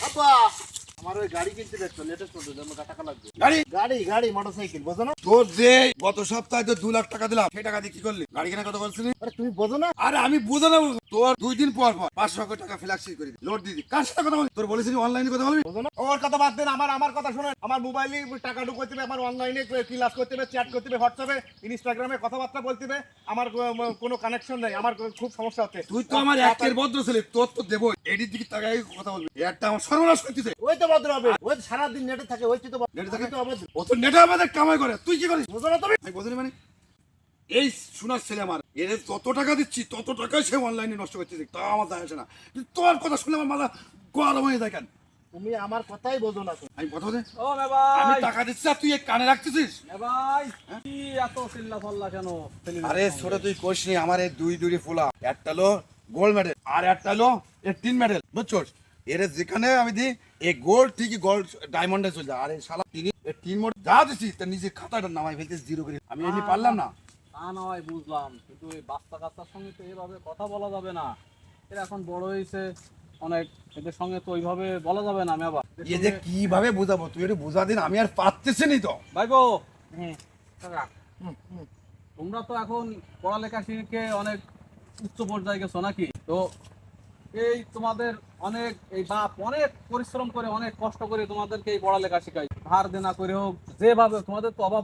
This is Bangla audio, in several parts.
আপা আমার ওই গাড়ি কিনতে ব্যস্ত লেটেস্ট মডেল আমার টাকা লাগবে। গাড়ি? গাড়ি গাড়ি মোটরসাইকেল বোঝো না? তোর যে গত সপ্তাহে তো দু লাখ টাকা দিলাম সেই টাকা দিয়ে কি করলি? গাড়ি কেনার কথা বলছিলি? আরে তুমি বোঝো না। আরে আমি বুঝে নেব তোর দুই দিন পর পর পাঁচশো টাকা ফ্ল্যাক্সি করে লোড দিয়ে দিই কার সাথে কথা বলি তোর বলেছিলি অনলাইনে কথা বলবি? বোঝো না। ওর কথা বাদ দেন আমার আমার কথা শুনেন। আমার মোবাইলে টাকা ঢুকতে হবে আমার অনলাইনে ক্লাস করতে হবে চ্যাট করতে হবে হোয়াটসঅ্যাপে ইনস্টাগ্রামে কথাবার্তা বলতে হবে। আমার কোনো কানেকশন নেই আমার খুব সমস্যা হচ্ছে। তুই তো আমার একের ভদ্র ছেলে তোর তো দেবো এডির দিকে তাকাই কথা বলবি। একটা আমার সর্বনাশ করতেছে ওই তো ভদ্র হবে। ওই সারাদিন নেটে থাকে ওই তো। নেটে থাকে? তো অভদ্র ও তো নেটে আমাদের কামাই করে। তুই কি করিস? বোঝো না তুমি। আমি বোঝনি মানে। এই শোনার ছেলে আমার। এর যত টাকা দিচ্ছি তত টাকাই সে অনলাইনে নষ্ট করতেছে তা আমার যায় আসে না। কিন্তু তোর কথা শুনে আমার মাথা গরম হয়ে যায় কেন? তুমি আমার কথাই বোঝো না তো। আমি কথা বলছি, ও মে আমি টাকা দিচ্ছি আর তুই কানে রাখতেছিস? ভাই। কি এত চিল্লা ফাল্লা কেন? আরে ছোট তুই কোষ নি। আমার এই দুই দুই ফুলা। একটা লো গোল্ড মেডেল আর একটা লো এর তিন মেডেল বুঝছোস? এর যেখানে আমি দিই এই গোল্ড ঠিকই গোল্ড ডায়মন্ডে চলে যায়। আর এই শালা তিনি তিন মোট যা দিচ্ছি তার নিজের খাতাটা নামাই ফেলতেছি জিরো করে। আমি এমনি পারলাম না। তা না হয় বুঝলাম। কিন্তু এই বাচ্চা কাচ্চার সঙ্গে তো এভাবে কথা বলা যাবে না। এরা এখন বড় হয়েছে অনেক এদের সঙ্গে তো ওইভাবে বলা যাবে না মেবা এ যে কীভাবে বুঝাবো? তুই একটু বুঝা দিন আমি আর পারতেছি নি তো। ভাইবো তোমরা তো এখন পড়ালেখা শিখে অনেক উচ্চ পর্যায়ে গেছো নাকি? তো এই তোমাদের অনেক এই বাপ অনেক পরিশ্রম করে অনেক কষ্ট করে তোমাদেরকে এই পড়ালেখা শেখাই। ধার দেনা করে হোক যেভাবে তোমাদের তো অভাব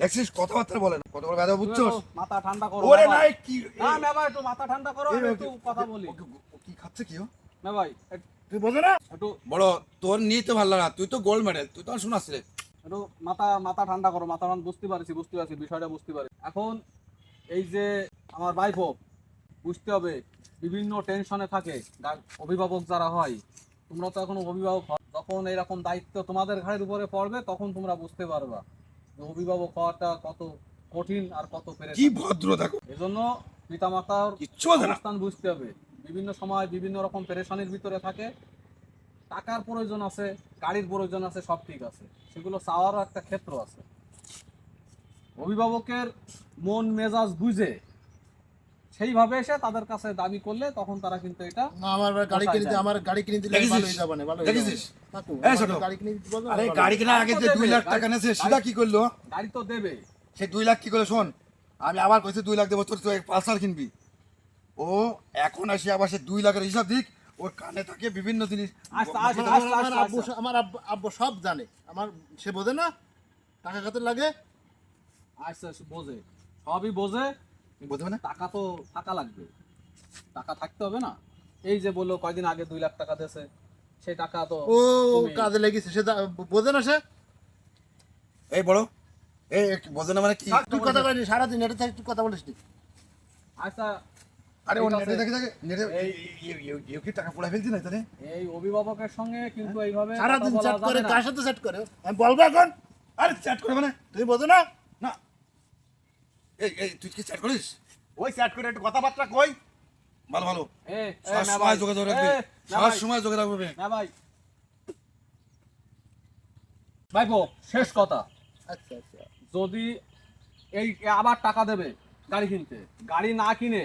দেখছিস কথাবার্তা বলে না কত বড় ব্যথা বুঝছোস? তুমি তো মাথা ঠান্ডা করো ওরে নাই কি না মেবা একটু মাথা ঠান্ডা করো একটু কথা বলি। ও- ও- ও কি খাচ্ছে কি না ভাই তুই বোঝো না? একটু বড় তোর নিতে ভালো না তুই তো গোল্ড মেডেল তুই তো একটু মাথা মাথা ঠান্ডা করো মাথা ঠান্ডা বুঝতে পারছি বুঝতে পারছি বিষয়টা বুঝতে পারি এখন এই যে আমার ভাইপো বুঝতে হবে বিভিন্ন টেনশনে থাকে। অভিভাবক যারা হয় তোমরা তো এখন অভিভাবক যখন এরকম দায়িত্ব তোমাদের ঘাড়ের উপরে পড়বে তখন তোমরা বুঝতে পারবা যে অভিভাবক হওয়াটা কত কঠিন আর কত পেরে কি ভদ্র দেখো এজন্য পিতামাতার অবস্থান বুঝতে হবে। বিভিন্ন সময় বিভিন্ন রকম পেরেশানির ভিতরে থাকে। টাকার প্রয়োজন আছে গাড়ির প্রয়োজন আছে সব ঠিক আছে। সেগুলো চাওয়ারও একটা ক্ষেত্র আছে। অভিভাবকের মন মেজাজ বুঝে সেইভাবে এসে তাদের কাছে দাবি করলে তখন তারা কিন্তু এটা না আমার গাড়ি কিনে দিতে আমার গাড়ি কিনে দিলে ভালো হয়ে যাবে না ভালো হয়ে যাবে। দেখেছিস? থাকো, এই ছোট। গাড়ি কিনে দিতে বলো, আরে গাড়ি কেনার আগে যে দুই লাখ টাকা নেছে সেটা কি করল? গাড়ি তো দেবে। সে দুই লাখ কি করে শোন আমি আবার কইছি দুই লাখ দেবো তোর তুই পালসার কিনবি। ও এখন আসি আবার সে দুই লাখের হিসাব দিক ওর কানে থাকে বিভিন্ন জিনিস। আচ্ছা আচ্ছা আমার- আচ্ছা আমার আচ্ছা, আব্বু আচ্ছা। আমার আব্বু আব্বু সব জানে। আমার সে বোঝে না টাকা কত লাগে। আচ্ছা বোঝে। সবই বোঝে। বুঝবে না টাকা তো থাকা লাগবে। টাকা থাকতে হবে না। এই যে বলল কয়দিন আগে দুই লাখ টাকা দিয়েছে সেই টাকা তো ও তুমি- কাজে লেগেছে সে বোঝে না সে? এই বড় এই বোঝে না মানে কি? তুই কথা বলিস সারাদিন নেটে থাকি তুই কথা বলিস নি আচ্ছা আরে ও নেটে দেখে নেটে এই ইউ কি টাকা না তাহলে এই অভিভাবকের সঙ্গে কিন্তু এইভাবে কথা সারাদিন চ্যাট করে কার সাথে চ্যাট করে? আমি বলব এখন? আরে চ্যাট করে মানে? তুই বোঝো না? এই এই তুই কি চ্যাট করিস? ওই চ্যাট করে একটু কথাবার্তা কই। ভালো ভালো। সব সময় যোগাযোগ রাখবি। সব সময় যোগাযোগ রাখবে। না ভাই। ভাইপো শেষ কথা। আচ্ছা আচ্ছা। যদি এই আবার টাকা দেবে গাড়ি কিনতে গাড়ি না কিনে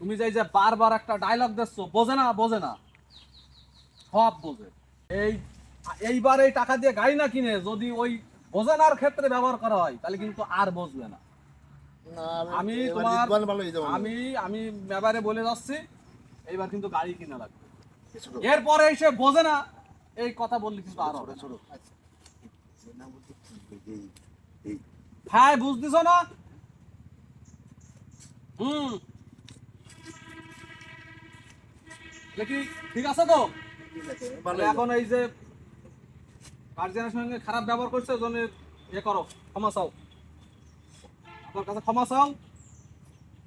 তুমি যে এই যে বারবার একটা ডায়লগ দিচ্ছ বোঝে না বোঝে না। সব বোঝে। এই এইবার এই টাকা দিয়ে গাড়ি না কিনে যদি ওই বোঝানোর ক্ষেত্রে ব্যবহার করা হয় তাহলে কিন্তু আর বুঝবে না না, আমি তোমার আমি আমি এবারে বলে যাচ্ছি এইবার কিন্তু গাড়ি কিনা লাগবে। এরপরে এসে বোঝে না এই কথা বললে আর হবে হ্যাঁ বুঝতেছ না? হুম। দেখি ঠিক আছে তো? এখন এই যে গার্জিয়ানের সঙ্গে খারাপ ব্যবহার করছে ওই জন্য ইয়ে করো ক্ষমা চাও। আপনার কাছে ক্ষমা চাও?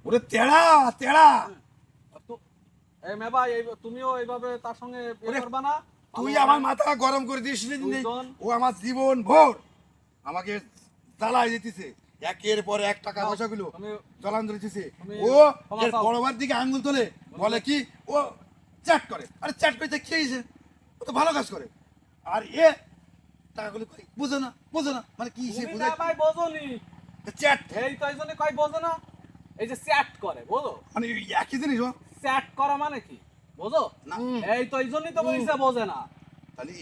ওরে তেড়া তেড়া! এই মেবা এই তুমিও এইভাবে তার সঙ্গে করবা না? তুই আমার মাথা গরম করে দিস নি দিনে। দুইজন। ও আমার জীবন ভোর। আমাকে জ্বালাই দিতেছে। একের পর এক টাকা পয়সা গুলো দিতেছে। ও এর বড়বার দিকে আঙ্গুল তোলে বলে কি ও চ্যাট করে। আরে চ্যাট করতে খেয়েছে। ও তো ভালো কাজ করে। আর এ টাকাগুলো বুঝো না বুঝো না। মানে কি সে চ্যাট এই তো এই জন্য কয় বোঝো না? এই যে চ্যাট করে বোঝো? মানে একই জিনিস চ্যাট করা মানে কি? বোঝো? না। এই তো এই জন্যই তো বলছে বোঝে না। তাহলে